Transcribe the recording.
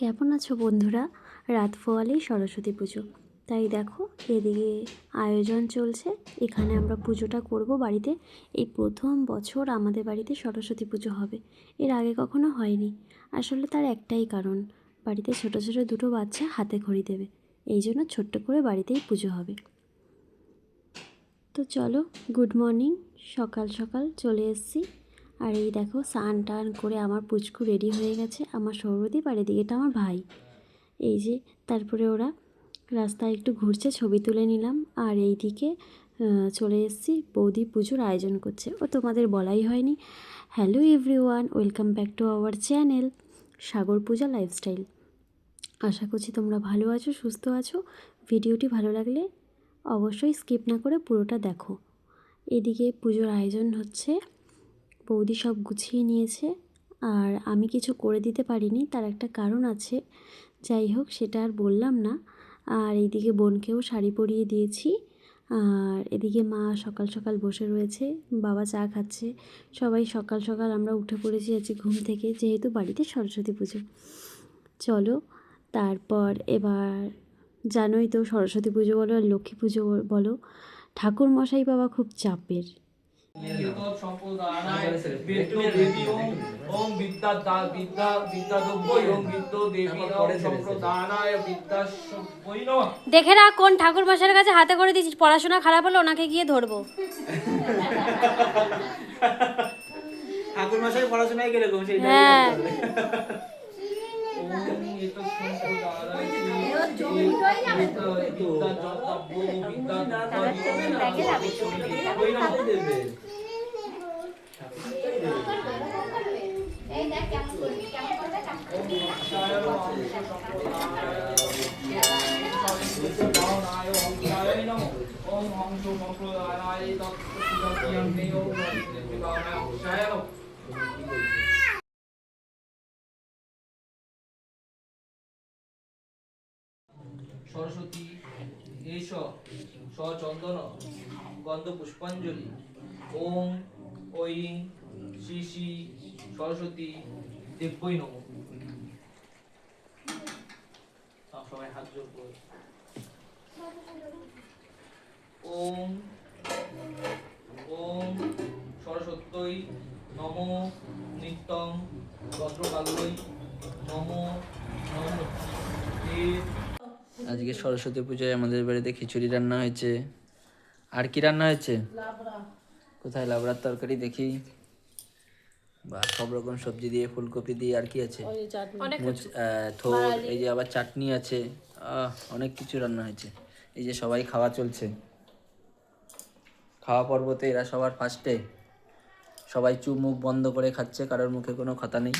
কেমন আছো বন্ধুরা? রাত ফোয়ালেই সরস্বতী পুজো। তাই দেখো, এদিকে আয়োজন চলছে। এখানে আমরা পুজোটা করব বাড়িতে। এই প্রথম বছর আমাদের বাড়িতে সরস্বতী পুজো হবে। এর আগে কখনো হয়নি। আসলে তার একটাই কারণ, বাড়িতে ছোট ছোট দুটো বাচ্চা হাতে খড়ি দেবে। এই জন্য ছোট্ট করে বাড়িতেই পুজো হবে। তো চলো, গুড মর্নিং। সকাল সকাল চলে এসেছি। আর এই দেখো, স্নান টান করে আমার পুচকু রেডি হয়ে গেছে, আমার সৌরদীপ আর এদিকে এটা আমার ভাই। এই যে, তারপরে ওরা রাস্তায় একটু ঘুরছে, ছবি তুলে নিলাম। আর এই দিকে চলে এসেছি, বৌদি পুজোর আয়োজন করছে। ও তোমাদের বলাই হয়নি। Hello everyone welcome back to our channel Sagar Puja lifestyle আশা করছি তোমরা ভালো আছো, সুস্থ আছো। ভিডিওটি ভালো লাগলে অবশ্যই স্কিপ না করে পুরোটা দেখো। এদিকে পুজোর আয়োজন হচ্ছে বৌদি সব গুছিয়ে নিয়েছে আর আমি কিছু করে দিতে পারিনি, তার একটা কারণ আছে। যাই হোক, সেটা আর বললাম না। আর এইদিকে বোনকেও শাড়ি পরিয়ে দিয়েছি। আর এদিকে মা সকাল সকাল বসে রয়েছে, বাবা চা খাচ্ছে। সবাই সকাল সকাল আমরা উঠে পড়েছি আছি ঘুম থেকে, যেহেতু বাড়িতে সরস্বতী পুজো। চলো, তারপর এবার জানোই তো সরস্বতী পুজো বলো আর লক্ষ্মী পুজো বলো। ঠাকুর মশাই বাবা খুব চাপের। দেখে না কোন ঠাকুর মশাইয়ের কাছে হাতে করে দিচ্ছিস পড়াশোনা খারাপ হলে ওনাকে গিয়ে ধরবো। ঠাকুর মশাই পড়াশোনায় গেলে সেই হ্যাঁ। বিদ্যা বিদ্যা দ্রব্য বিদ্যা দ্রব্যই নমঃ দেবে ওম হংস সম্প্রদানায় তৎসৎ মেয় হংসায় নমঃ সরস্বতী এস সচন্দন গন্ধ পুষ্পাঞ্জলি ওম ঐং শ্রী শ্রী সরস্বতী দেব্যই নম। সবাই হাত জোর করে। ওম ওম সরস্বত্যই নম নিত্যং ভদ্রকালই নম নম। আজকে সরস্বতী পূজায় আমাদের বাড়িতে খিচুড়ি রান্না হয়েছে। আর কি রান্না হয়েছে? কোথায়? লাবড়ার তরকারি দেখি। বা সব রকম সবজি দিয়ে ফুলকপি দিয়ে আর কি আছে? মুচ- আহ, থোর এই যে আবার চাটনি আছে। আহ, অনেক কিছু রান্না হয়েছে। এই যে সবাই খাওয়া চলছে। খাওয়া পর্বতে এরা সবার ফার্স্টে সবাই চুপ মুখ বন্ধ করে খাচ্ছে কারোর মুখে কোনো কথা নেই।